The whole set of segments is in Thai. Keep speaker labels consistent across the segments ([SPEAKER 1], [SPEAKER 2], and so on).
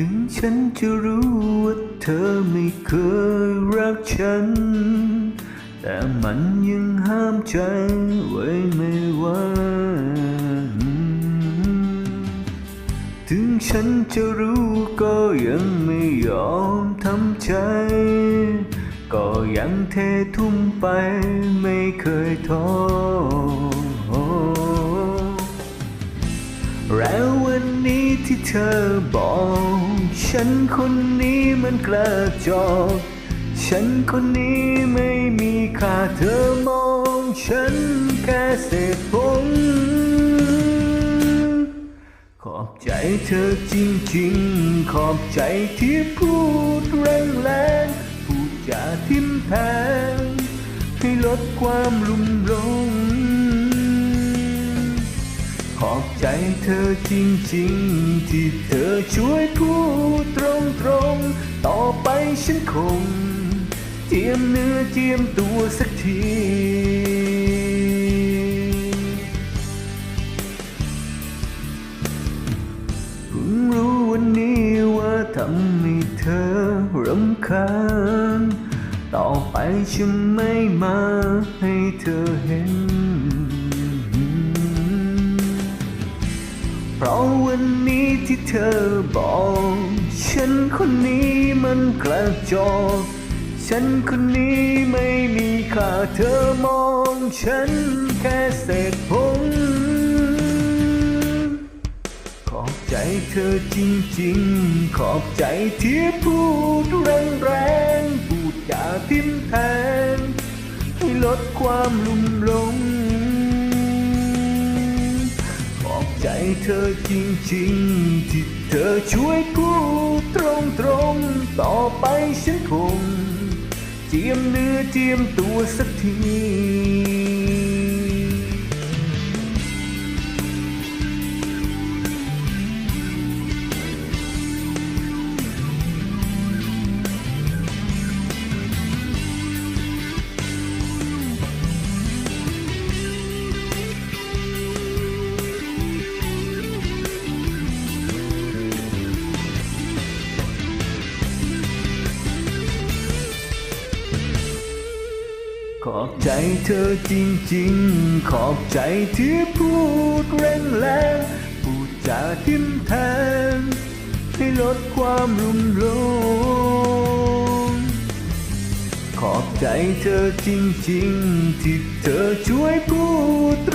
[SPEAKER 1] ถึงฉันจะรู้ว่าเธอไม่เคยรักฉัน แต่มันยังห้ามใจไว้ไม่ไหวถึงฉันจะรู้ก็ยังไม่ยอมทำใจ ก็ยังเททุ่มไปไม่เคยท้อแล้ว นนี้ที่เธอบอก ฉันคนนี้มันกระจอกฉันคนนี้ไม่มีค่าเธอมอง ฉันแค่เศษผงขอบใจเธอจริงๆ ขอบใจที่พูดแรงๆพูดจาทิมแทงให้ลดความลุ่มหลง ใจเธอจริงๆ ที่เธอช่วยพูดตรงๆ ต่อไปฉันคง เจียมเนื้อเจียมตัวสักทีเพิ่งรู้วันนี้ว่าทำให้เธอรำคาญ ต่อไปฉันไม่มาให้เธอเห็น เธอบอก ฉันคนนี้มันกระจอกฉันคนนี้ไม่มีค่าเธอมอง ฉันแค่เศษผงขอบใจเธอจริงๆ ขอบใจที่พูดแรงๆพูดจาทิมแทงให้ลดความลุ่มหลง เธอจริงๆ ที่เธอช่วยพูดตรงๆ ต่อไปฉันคงเจียมเนื้อเจียมตัวสักที อบใจเธอจริงๆ ขอบใจที่พูดแรงๆพูดจาทิมแทงให้ลดความรุมโลงขอบใจเธอจริงๆ ที่เธอช่วยพูดต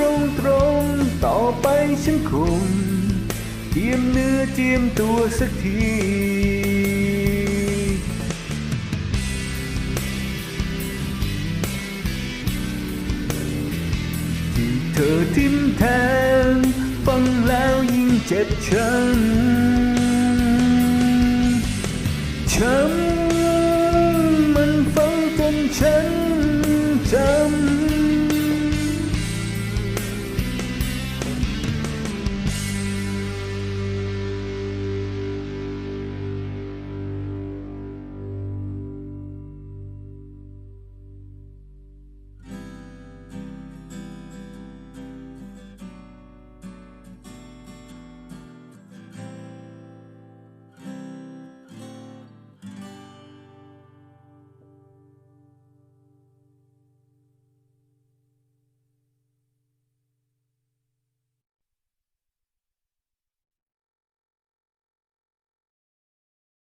[SPEAKER 1] รงๆ ต่อไปฉันคงเจียมเนื้อเจียมตัวสักที ทิมแทงฟังแล้วยิ่งเจ็บช้ำ